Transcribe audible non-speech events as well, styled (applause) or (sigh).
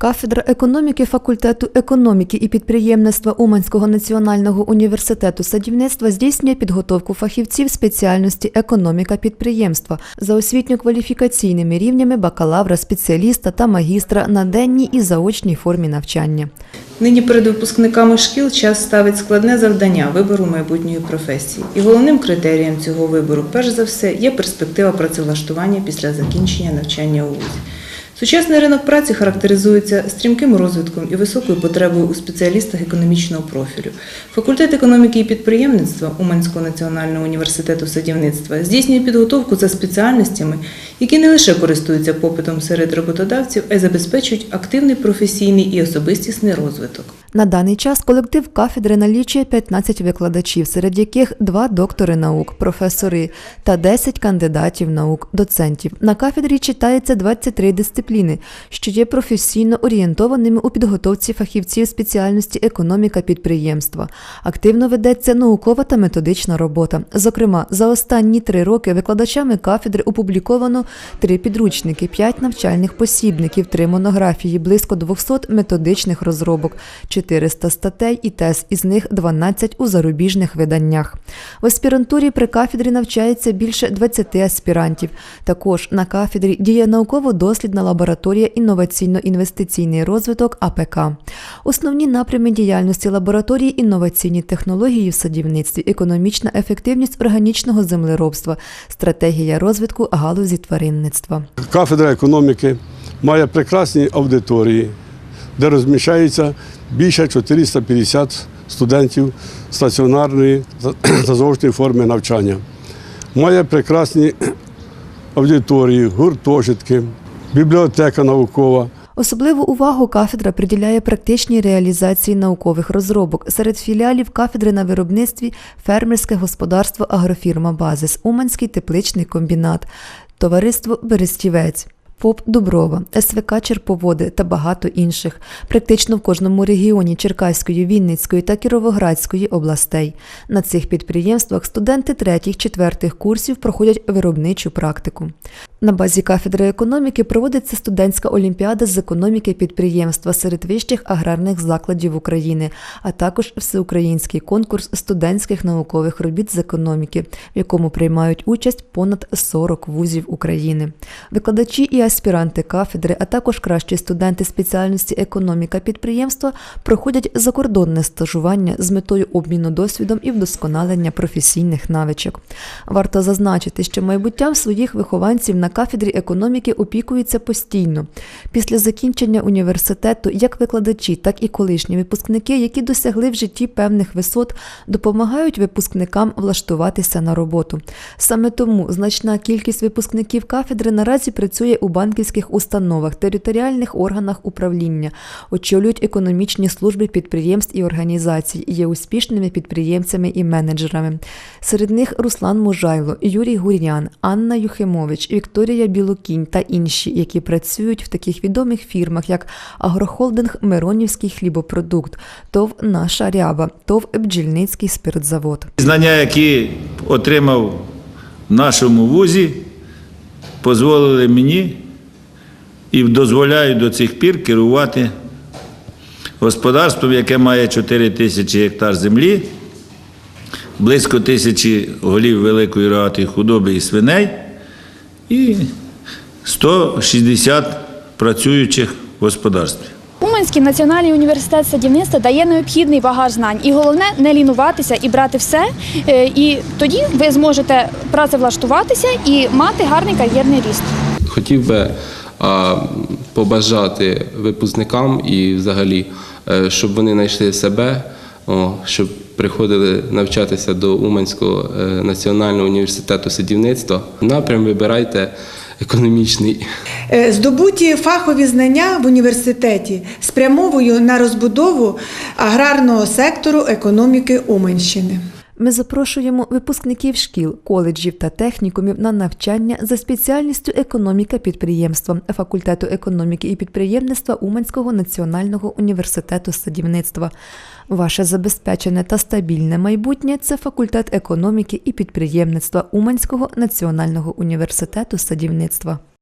Кафедра економіки факультету економіки і підприємництва Уманського національного університету садівництва здійснює підготовку фахівців спеціальності економіка підприємства за освітньо-кваліфікаційними рівнями бакалавра, спеціаліста та магістра на денній і заочній формі навчання. Нині перед випускниками шкіл час ставить складне завдання вибору майбутньої професії. І головним критерієм цього вибору, перш за все, є перспектива працевлаштування після закінчення навчання у вузі. Сучасний ринок праці характеризується стрімким розвитком і високою потребою у спеціалістах економічного профілю. Факультет економіки і підприємництва Уманського національного університету садівництва здійснює підготовку за спеціальностями, які не лише користуються попитом серед роботодавців, а й забезпечують активний професійний і особистісний розвиток. На даний час колектив кафедри налічує 15 викладачів, серед яких два доктори наук, професори та 10 кандидатів наук, доцентів. На кафедрі читається 23 дисципліни, що є професійно орієнтованими у підготовці фахівців спеціальності економіка підприємства. Активно ведеться наукова та методична робота. Зокрема, за останні три роки викладачами кафедри опубліковано три підручники, п'ять навчальних посібників, три монографії, близько 200 методичних розробок, 400 статей і тез, із них 12 у зарубіжних виданнях. В аспірантурі при кафедрі навчається більше 20 аспірантів. Також на кафедрі діє науково-дослідна лабораторія інноваційно-інвестиційний розвиток АПК. Основні напрями діяльності лабораторії інноваційні технології в садівництві, економічна ефективність органічного землеробства, стратегія розвитку галузі тваринництва. Кафедра економіки має прекрасні аудиторії, де розміщається більше 450 студентів стаціонарної та (clears throat) заочної форми навчання. Має прекрасні аудиторії, гуртожитки, бібліотека наукова. Особливу увагу кафедра приділяє практичній реалізації наукових розробок. Серед філіалів кафедри на виробництві фермерське господарство агрофірма Базис, Уманський тепличний комбінат, товариство Берестівець. ФОП Дуброва, СВК Черповоди та багато інших. Практично в кожному регіоні Черкаської, Вінницької та Кіровоградської областей. На цих підприємствах студенти третіх-четвертих курсів проходять виробничу практику. На базі кафедри економіки проводиться студентська олімпіада з економіки підприємства серед вищих аграрних закладів України, а також всеукраїнський конкурс студентських наукових робіт з економіки, в якому приймають участь понад 40 вузів України. Викладачі і аспіранти кафедри, а також кращі студенти спеціальності економіка підприємства проходять закордонне стажування з метою обміну досвідом і вдосконалення професійних навичок. Варто зазначити, що майбуттям своїх вихованців на кафедрі економіки опікуються постійно. Після закінчення університету як викладачі, так і колишні випускники, які досягли в житті певних висот, допомагають випускникам влаштуватися на роботу. Саме тому значна кількість випускників кафедри наразі працює у банківських установах, територіальних органах управління, очолюють економічні служби підприємств і організацій, є успішними підприємцями і менеджерами. Серед них Руслан Мужайло, Юрій Гур'ян, Анна Юхимович, Вікторія Білокінь та інші, які працюють в таких відомих фірмах, як Агрохолдинг Миронівський хлібопродукт, ТОВ Наша Ряба, ТОВ Бджільницький спиртзавод. Знання, які отримав в нашому вузі, дозволили мені і дозволяють до цих пір керувати господарством, яке має 4 тисячі гектар землі, близько тисячі голів великої рогатої худоби і свиней і 160 працюючих в господарстві. Уманський національний університет садівництва дає необхідний багаж знань, і головне не лінуватися і брати все. Е, І тоді ви зможете працевлаштуватися і мати гарний кар'єрний ріст. Хотів би а, побажати випускникам і взагалі, е, щоб вони знайшли себе, щоб приходили навчатися до Уманського е, національного університету садівництва. Напрям вибирайте економічний. Е, Здобуті фахові знання в університеті спрямовую на розбудову аграрного сектору економіки Уманщини. Ми запрошуємо випускників шкіл, коледжів та технікумів на навчання за спеціальністю економіка підприємства факультету економіки і підприємництва Уманського національного університету садівництва. Ваше забезпечене та стабільне майбутнє це факультет економіки і підприємництва Уманського національного університету садівництва.